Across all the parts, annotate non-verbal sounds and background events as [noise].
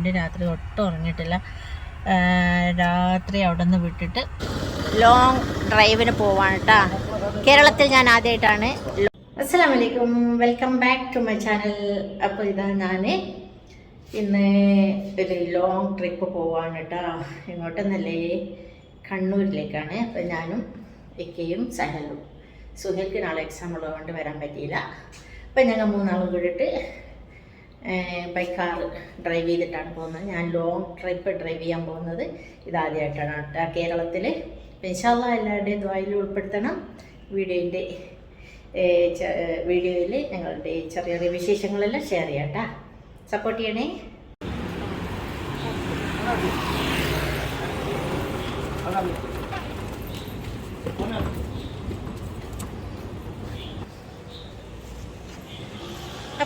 ഉറങ്ങാണ്ട് രാത്രി ഒട്ടും ഉറങ്ങിയിട്ടില്ല. രാത്രി അവിടെ നിന്ന് വിട്ടിട്ട് ലോങ് ഡ്രൈവിന് പോവാണ് കേട്ടോ കേരളത്തിൽ ഞാൻ ആദ്യമായിട്ടാണ് അസ്സാം വലൈക്കും welcome back to my channel അപ്പോൾ ഇതാ ഞാൻ ഇന്ന് ഒരു ലോങ് ട്രിപ്പ് പോവാണ് കേട്ടോ എങ്ങോട്ടെന്നല്ലേ കണ്ണൂരിലേക്കാണ്. അപ്പോൾ ഞാനും ഇക്കയും സഹലും സുഹേൽക്ക് നാളെ എക്സാം ഉള്ളതുകൊണ്ട് വരാൻ പറ്റിയില്ല. അപ്പം ഞങ്ങൾ മൂന്നാളും കൂടിയിട്ട് ബൈ കാർ ഡ്രൈവ് ചെയ്തിട്ടാണ് പോകുന്നത്. ഞാൻ ലോങ് ട്രിപ്പ് ഡ്രൈവ് ചെയ്യാൻ പോകുന്നത് ഇതാദ്യമായിട്ടാണ് കേട്ടോ. കേരളത്തിൽ ഇൻഷാല്ല എല്ലാവരുടെയും ദ്വായിൽ ഉൾപ്പെടുത്തണം. വീഡിയോന്റെ വീഡിയോയിൽ ഞങ്ങളുടെ ചെറിയ ചെറിയ വിശേഷങ്ങളെല്ലാം ഷെയർ ചെയ്യാം കേട്ടോ. സപ്പോർട്ട് ചെയ്യണേ.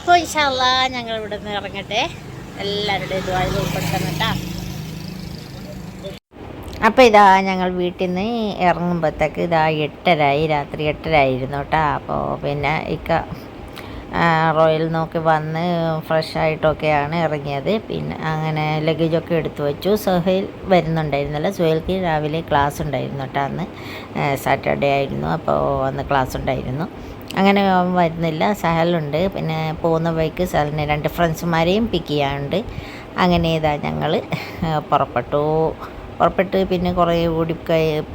അപ്പോൾ ഇൻഷാല്ല ഞങ്ങൾ ഇവിടെ നിന്ന് ഇറങ്ങട്ടെ. എല്ലാവരുടെയും ദ്വായിൽ ഉൾപ്പെടുത്തണം കേട്ടോ. അപ്പോൾ ഇതാ ഞങ്ങൾ വീട്ടിൽ നിന്ന് ഇറങ്ങുമ്പോഴത്തേക്ക് ഇതാ എട്ടരായി രാത്രി എട്ടരായിരുന്നു കേട്ടോ. അപ്പോൾ പിന്നെ ഇക്ക റോയൽ നോക്കി വന്ന് ഫ്രഷ് ആയിട്ടൊക്കെയാണ് ഇറങ്ങിയത്. പിന്നെ അങ്ങനെ ലഗേജൊക്കെ എടുത്തു വെച്ചു. സുഹേൽ വരുന്നുണ്ടായിരുന്നില്ല. സുഹേൽക്ക് രാവിലെ ക്ലാസ് ഉണ്ടായിരുന്നു കേട്ടോ അന്ന്. സാറ്റർഡേ ആയിരുന്നു. അപ്പോൾ അന്ന് ക്ലാസ് ഉണ്ടായിരുന്നു. അങ്ങനെ അവൻ വരുന്നില്ല. സഹലുണ്ട്. പിന്നെ പോകുന്ന വഴിക്ക് സഹലിന് രണ്ട് ഫ്രണ്ട്സുമാരെയും പിക്ക് ചെയ്യാനുണ്ട്. അങ്ങനെ ഇതാ ഞങ്ങൾ പുറപ്പെട്ടു. പുറപ്പെട്ട് പിന്നെ കുറേ ഓടി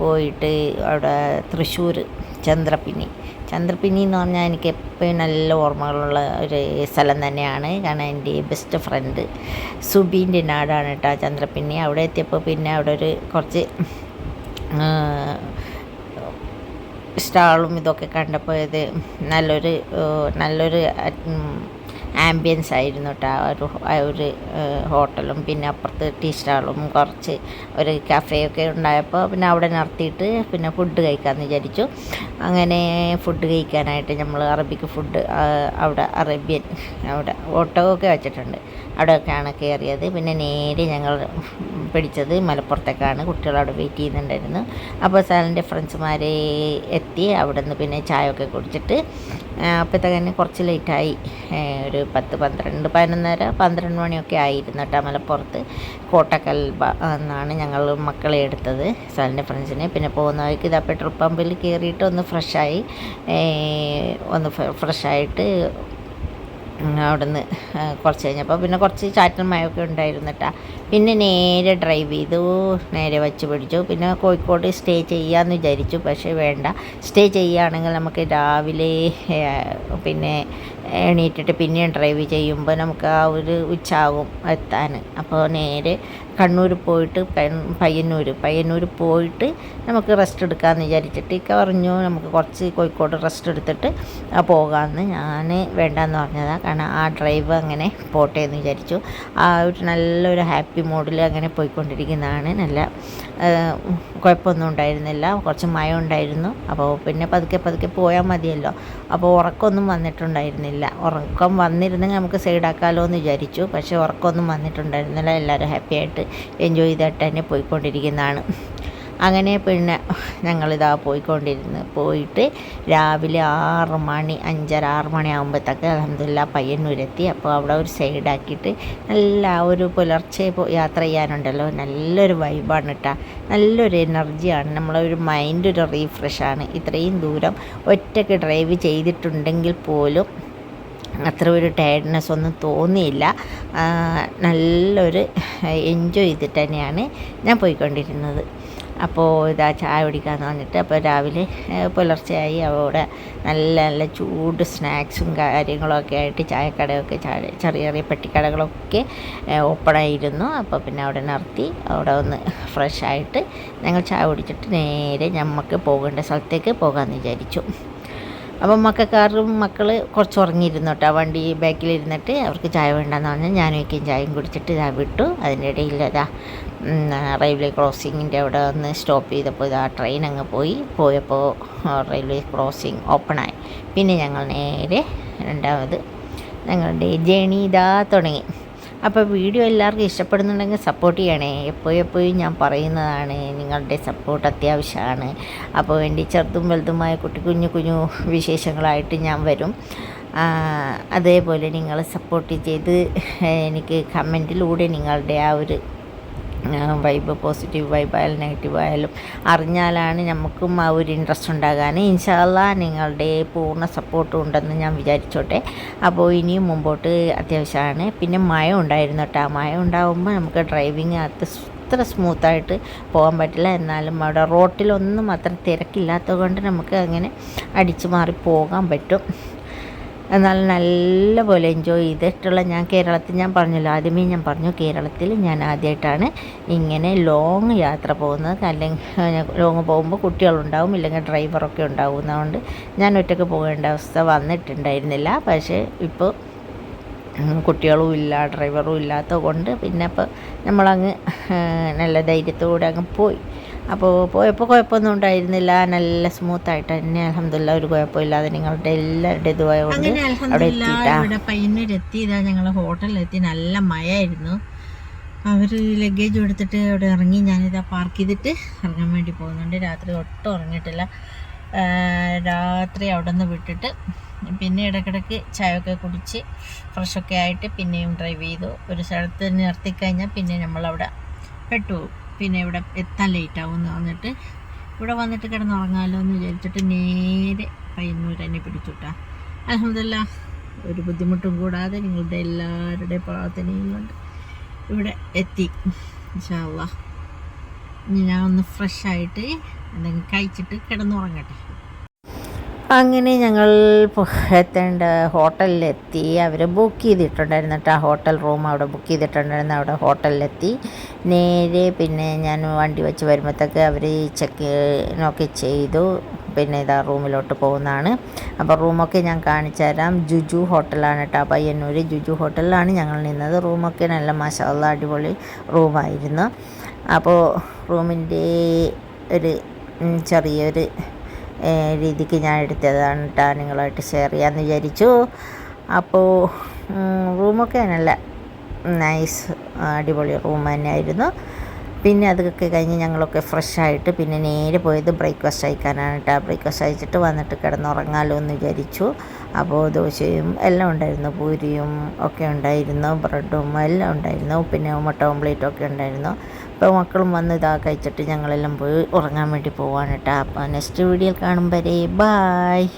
പോയിട്ട് അവിടെ തൃശ്ശൂർ ചന്ദ്രപ്പിന്നി ചന്ദ്രപ്പിന്നി എന്ന് പറഞ്ഞാൽ എനിക്ക് എപ്പോഴും നല്ല ഓർമ്മകളുള്ള ഒരു സ്ഥലം തന്നെയാണ്. കാരണം എന്റെ ബെസ്റ്റ് ഫ്രണ്ട് സുബീന്റെ നാടാണ് കേട്ടോ ചന്ദ്രപ്പിന്നി അവിടെ എത്തിയപ്പോൾ പിന്നെ അവിടെ ഒരു കുറച്ച് സ്റ്റാളും ഇതൊക്കെ കണ്ടപ്പോൾ ഇത് നല്ലൊരു നല്ലൊരു ആംബിയൻസ് ആയിരുന്നു കേട്ടോ ഒരു ഒരു ഹോട്ടലും പിന്നെ അപ്പുറത്ത് ടീ സ്റ്റാളും കുറച്ച് ഒരു കഫേയൊക്കെ ഉണ്ടായപ്പോൾ പിന്നെ അവിടെ നിർത്തിയിട്ട് പിന്നെ ഫുഡ് കഴിക്കാമെന്ന് വിചാരിച്ചു. അങ്ങനെ ഫുഡ് കഴിക്കാനായിട്ട് നമ്മൾ അറബിക്ക് ഫുഡ് അവിടെ അറേബ്യൻ അവിടെ ഓട്ടോ ഒക്കെ വെച്ചിട്ടുണ്ട്. അവിടെയൊക്കെയാണ് കയറിയത് പിന്നെ നേരെ ഞങ്ങൾ പിടിച്ചത് മലപ്പുറത്തേക്കാണ്. കുട്ടികൾ അവിടെ വെയിറ്റ് ചെയ്യുന്നുണ്ടായിരുന്നു. അപ്പോൾ സാലിന്റെ ഫ്രണ്ട്സുമാരെ എത്തി. അവിടെ നിന്ന് പിന്നെ ചായ ഒക്കെ കുടിച്ചിട്ട് അപ്പോഴത്തേക്കന്നെ കുറച്ച് ലേറ്റായി ഒരു പത്ത് പന്ത്രണ്ട് പതിനൊന്നര പന്ത്രണ്ട് മണിയൊക്കെ ആയിരുന്നു കേട്ടോ മലപ്പുറത്ത്. കോട്ടക്കൽ എന്നാണ് ഞങ്ങൾ മക്കളെ എടുത്തത് സാറിന്റെ ഫ്രണ്ട്സിനെ. പിന്നെ പോകുന്ന വഴിക്ക് ഇതാ പെട്രോൾ പമ്പിൽ കയറിയിട്ട് ഒന്ന് ഫ്രഷായി ഒന്ന് ഫ്രഷായിട്ട് അവിടെ നിന്ന് കുറച്ച് കഴിഞ്ഞപ്പോൾ പിന്നെ കുറച്ച് ചാറ്റൽ മഴയൊക്കെ ഉണ്ടായിരുന്നിട്ടാ. പിന്നെ നേരെ ഡ്രൈവ് ചെയ്തു നേരെ വച്ച് പിടിച്ചു. പിന്നെ കോഴിക്കോട് സ്റ്റേ ചെയ്യാമെന്ന് വിചാരിച്ചു പക്ഷേ വേണ്ട. സ്റ്റേ ചെയ്യുകയാണെങ്കിൽ നമുക്ക് രാവിലെ പിന്നെ എണീറ്റിട്ട് പിന്നെയും ഡ്രൈവ് ചെയ്യുമ്പോൾ നമുക്ക് ആ ഒരു ഉച്ചാകും എത്താൻ. അപ്പോൾ നേരെ കണ്ണൂർ പോയിട്ട് പയ്യന്നൂർ പയ്യന്നൂർ പോയിട്ട് നമുക്ക് റെസ്റ്റ് എടുക്കാമെന്ന് വിചാരിച്ചിട്ട് ഇക്ക പറഞ്ഞു നമുക്ക് കുറച്ച് കോഴിക്കോട് റെസ്റ്റ് എടുത്തിട്ട് പോകാമെന്ന് ഞാൻ വേണ്ടാന്ന് പറഞ്ഞതാണ് കാരണം ആ ഡ്രൈവ് അങ്ങനെ പോട്ടെ എന്ന് വിചാരിച്ചു. ആ ഒരു നല്ലൊരു ഹാപ്പി മൂഡിൽ അങ്ങനെ പോയിക്കൊണ്ടിരിക്കുന്നതാണ്. നല്ല കുഴപ്പമൊന്നും ഉണ്ടായിരുന്നില്ല. കുറച്ച് മഴ ഉണ്ടായിരുന്നു. അപ്പോൾ പിന്നെ പതുക്കെ പതുക്കെ പോയാൽ മതിയല്ലോ. അപ്പോൾ ഉറക്കമൊന്നും വന്നിട്ടുണ്ടായിരുന്നില്ല. ഉറക്കം വന്നിരുന്നെങ്കിൽ നമുക്ക് സൈഡാക്കാമല്ലോ എന്ന് വിചാരിച്ചു. പക്ഷേ ഉറക്കമൊന്നും വന്നിട്ടുണ്ടായിരുന്നില്ല. എല്ലാവരും ഹാപ്പിയായിട്ട് എൻജോയ് ചെയ്തിട്ട് തന്നെ പോയിക്കൊണ്ടിരിക്കുന്നതാണ്. അങ്ങനെ പിന്നെ ഞങ്ങളിതാ പോയിക്കൊണ്ടിരുന്ന്. പോയിട്ട് രാവിലെ ആറ് മണി അഞ്ചര ആറ് മണി ആകുമ്പോഴത്തേക്ക് അലഹമില്ല പയ്യന്നൂരെത്തി അപ്പോൾ അവിടെ ഒരു സൈഡാക്കിയിട്ട് നല്ല ഒരു പുലർച്ചെ യാത്ര ചെയ്യാനുണ്ടല്ലോ. നല്ലൊരു വൈബാണ് കേട്ടോ നല്ലൊരു എനർജിയാണ് നമ്മളെ ഒരു മൈൻഡ് ഒരു റീഫ്രഷാണ് ഇത്രയും ദൂരം ഒറ്റയ്ക്ക് ഡ്രൈവ് ചെയ്തിട്ടുണ്ടെങ്കിൽ പോലും അത്ര ഒരു ടയർഡ്നെസ് ഒന്നും തോന്നിയില്ല. നല്ലൊരു എൻജോയ് ചെയ്തിട്ട് തന്നെയാണ് ഞാൻ പോയിക്കൊണ്ടിരുന്നത്. അപ്പോൾ ഇതാ ചായ കുടിക്കാമെന്ന് പറഞ്ഞിട്ട് അപ്പോൾ രാവിലെ പുലർച്ചെയായി. അവിടെ നല്ല നല്ല ചൂട് സ്നാക്സും കാര്യങ്ങളൊക്കെ ആയിട്ട് ചായക്കടയൊക്കെ ചായ ചെറിയ ചെറിയ പെട്ടിക്കടകളൊക്കെ ഓപ്പണായിരുന്നു. അപ്പോൾ പിന്നെ അവിടെ നിർത്തി. അവിടെ ഒന്ന് ഫ്രഷ് ആയിട്ട് ഞങ്ങൾ ചായ കുടിച്ചിട്ട് നേരെ നമുക്ക് പോകേണ്ട സ്ഥലത്തേക്ക് പോകാമെന്ന് വിചാരിച്ചു. അപ്പം മക്കാരും മക്കൾ കുറച്ച് ഉറങ്ങിയിരുന്നു കേട്ടോ. വണ്ടി ബാക്കിലിരുന്നിട്ട് അവർക്ക് ചായ വേണ്ടെന്ന് പറഞ്ഞാൽ ഞാനും ഒക്കെയും ചായയും കുടിച്ചിട്ട് ഇതാ വിട്ടു. അതിന്റെ ഇടയിൽ അതാ റെയിൽവേ ക്രോസിങ്ങിന്റെ അവിടെ ഒന്ന് സ്റ്റോപ്പ് ചെയ്തപ്പോൾ ഇതാ ട്രെയിൻ അങ്ങ് പോയി. പോയപ്പോൾ റെയിൽവേ ക്രോസിങ് ഓപ്പണായി. പിന്നെ ഞങ്ങൾ നേരെ രണ്ടാമത് ഞങ്ങളുടെ ജേണി ഇതാ തുടങ്ങി. അപ്പോൾ വീഡിയോ എല്ലാവർക്കും ഇഷ്ടപ്പെടുന്നുണ്ടെങ്കിൽ സപ്പോർട്ട് ചെയ്യണേ. എപ്പോഴും എപ്പോഴും ഞാൻ പറയുന്നതാണ് നിങ്ങളുടെ സപ്പോർട്ട് അത്യാവശ്യമാണ്. അപ്പോൾ വേണ്ടി ചെറുതും വലുതുമായ കുട്ടി കുഞ്ഞു കുഞ്ഞു വിശേഷങ്ങളായിട്ട് ഞാൻ വരും. അതേപോലെ നിങ്ങൾ സപ്പോർട്ട് ചെയ്ത് എനിക്ക് കമന്റിലൂടെ നിങ്ങളുടെ ആ ഒരു വൈബ് പോസിറ്റീവ് വൈബ് ആയാലും നെഗറ്റീവ് ആയാലും അറിഞ്ഞാലാണ് നമുക്കും ആ ഒരു ഇൻട്രസ്റ്റ് ഉണ്ടാകാൻ. ഇൻഷാല്ല നിങ്ങളുടെ പൂർണ സപ്പോർട്ടും ഉണ്ടെന്ന് ഞാൻ വിചാരിച്ചോട്ടെ. അപ്പോൾ ഇനിയും മുമ്പോട്ട് അത്യാവശ്യമാണ്. പിന്നെ മഴ ഉണ്ടായിരുന്നു കേട്ടോ മഴ ഉണ്ടാകുമ്പോൾ നമുക്ക് ഡ്രൈവിങ് അത് അത്ര സ്മൂത്തായിട്ട് പോകാൻ പറ്റില്ല. എന്നാലും അവിടെ റോട്ടിലൊന്നും അത്ര തിരക്കില്ലാത്തത് കൊണ്ട് നമുക്ക് അങ്ങനെ അടിച്ചു മാറി പോകാൻ പറ്റും. എന്നാൽ നല്ലപോലെ എൻജോയ് ചെയ്തിട്ടുള്ള ഞാൻ കേരളത്തിൽ ഞാൻ പറഞ്ഞല്ലോ ആദ്യമേ ഞാൻ പറഞ്ഞു കേരളത്തിൽ ഞാൻ ആദ്യമായിട്ടാണ് ഇങ്ങനെ ലോങ് യാത്ര പോകുന്നത്. അല്ലെങ്കിൽ [laughs] ലോങ് പോകുമ്പോൾ കുട്ടികളുണ്ടാവും ഇല്ലെങ്കിൽ ഡ്രൈവറൊക്കെ ഉണ്ടാവുന്നതുകൊണ്ട് ഞാൻ ഒറ്റയ്ക്ക് പോകേണ്ട അവസ്ഥ വന്നിട്ടുണ്ടായിരുന്നില്ല. പക്ഷേ ഇപ്പോൾ കുട്ടികളും ഇല്ല ഡ്രൈവറും ഇല്ലാത്തത് കൊണ്ട് പിന്നെ ഇപ്പോൾ നമ്മളങ്ങ് [laughs] നല്ല ധൈര്യത്തോടെ അങ്ങ് പോയി. അപ്പോൾ പോയപ്പോൾ കുഴപ്പമൊന്നും ഉണ്ടായിരുന്നില്ല. നല്ല സ്മൂത്തായിട്ട് തന്നെ അലഹമില്ല ഒരു കുഴപ്പമില്ലാതെ നിങ്ങളുടെ എല്ലാവരുടെ ഇതുമായതുകൊണ്ട് അവിടെ എത്തിയിട്ടാ. ഇവിടെ പയ്യന്നൂരെത്തി ഇതാ ഞങ്ങൾ ഹോട്ടലിലെത്തി. നല്ല മഴയായിരുന്നു. അവർ ലഗേജ് എടുത്തിട്ട് അവിടെ ഇറങ്ങി. ഞാനിതാ പാർക്ക് ചെയ്തിട്ട് ഇറങ്ങാൻ വേണ്ടി പോകുന്നുണ്ട്. രാത്രി ഒട്ടും ഉറങ്ങിയിട്ടില്ല. രാത്രി അവിടെ നിന്ന് വിട്ടിട്ട് പിന്നെ ഇടയ്ക്കിടയ്ക്ക് ചായയൊക്കെ കുടിച്ച് ഫ്രഷൊക്കെ ആയിട്ട് പിന്നെയും ഡ്രൈവ് ചെയ്തു. ഒരു സ്ഥലത്ത് നിർത്തിക്കഴിഞ്ഞാൽ പിന്നെ നമ്മളവിടെ പെട്ടുപോകും. പിന്നെ ഇവിടെ എത്താൻ ലേറ്റ് ആവും എന്ന് പറഞ്ഞിട്ട് ഇവിടെ വന്നിട്ട് കിടന്നുറങ്ങാമല്ലോ എന്ന് വിചാരിച്ചിട്ട് നേരെ പയ്യന്നൂർ തന്നെ പിടിച്ചുട്ടാ. അലഹമില്ല ഒരു ബുദ്ധിമുട്ടും കൂടാതെ നിങ്ങളുടെ എല്ലാവരുടെയും പ്രാർത്ഥനയും കൊണ്ട് ഇവിടെ എത്തി ഇൻഷാല്ലാ ഞാൻ ഒന്ന് ഫ്രഷ് ആയിട്ട് എന്തെങ്കിലും കഴിച്ചിട്ട് കിടന്നുറങ്ങട്ടെ. അങ്ങനെ ഞങ്ങൾ എത്തേണ്ട ഹോട്ടലിലെത്തി. അവർ ബുക്ക് ചെയ്തിട്ടുണ്ടായിരുന്നു കേട്ടോ ഹോട്ടൽ റൂം അവിടെ ബുക്ക് ചെയ്തിട്ടുണ്ടായിരുന്നു. അവിടെ ഹോട്ടലിലെത്തി. നേരെ പിന്നെ ഞാൻ വണ്ടി വെച്ച് വരുമ്പോഴത്തേക്ക് അവർ ചെക്ക് നോക്കി ചെയ്തു. പിന്നെ ഇതാ റൂമിലോട്ട് പോകുന്നതാണ്. അപ്പോൾ റൂമൊക്കെ ഞാൻ കാണിച്ചു തരാം. ജുജു ഹോട്ടലാണ് കേട്ടോ പയ്യന്നൂർ ജുജു ഹോട്ടലിലാണ് ഞങ്ങൾ നിന്നത്. റൂമൊക്കെ നല്ല മസാല അടിപൊളി റൂമായിരുന്നു അപ്പോൾ റൂമിന്റെ ഒരു ചെറിയൊരു രീതിക്ക് ഞാൻ എടുത്തതാണ് കേട്ടോ നിങ്ങളായിട്ട് ഷെയർ ചെയ്യാമെന്ന് വിചാരിച്ചു. അപ്പോൾ റൂമൊക്കെ നല്ല നൈസ് അടിപൊളി റൂം തന്നെയായിരുന്നു. പിന്നെ അതൊക്കെ കഴിഞ്ഞ് ഞങ്ങളൊക്കെ ഫ്രഷ് ആയിട്ട് പിന്നെ നേരെ പോയത് ബ്രേക്ക്ഫാസ്റ്റ് കഴിക്കാനാണ് കേട്ടോ ബ്രേക്ക്ഫാസ്റ്റ് കഴിച്ചിട്ട് വന്നിട്ട് കിടന്നുറങ്ങാമല്ലോ എന്ന് വിചാരിച്ചു. അപ്പോൾ ദോശയും എല്ലാം ഉണ്ടായിരുന്നു. പൂരിയും ഒക്കെ ഉണ്ടായിരുന്നു. ബ്രെഡും എല്ലാം ഉണ്ടായിരുന്നു. പിന്നെ മുട്ട ഓംപ്ലേറ്റും ഒക്കെ ഉണ്ടായിരുന്നു. അപ്പോൾ മക്കളും വന്ന് ഇതാ കഴിച്ചിട്ട് ഞങ്ങളെല്ലാം പോയി ഉറങ്ങാൻ വേണ്ടി പോവാണ് കേട്ടോ. അപ്പോൾ നെക്സ്റ്റ് വീഡിയോയിൽ കാണും വരെ. ബായ്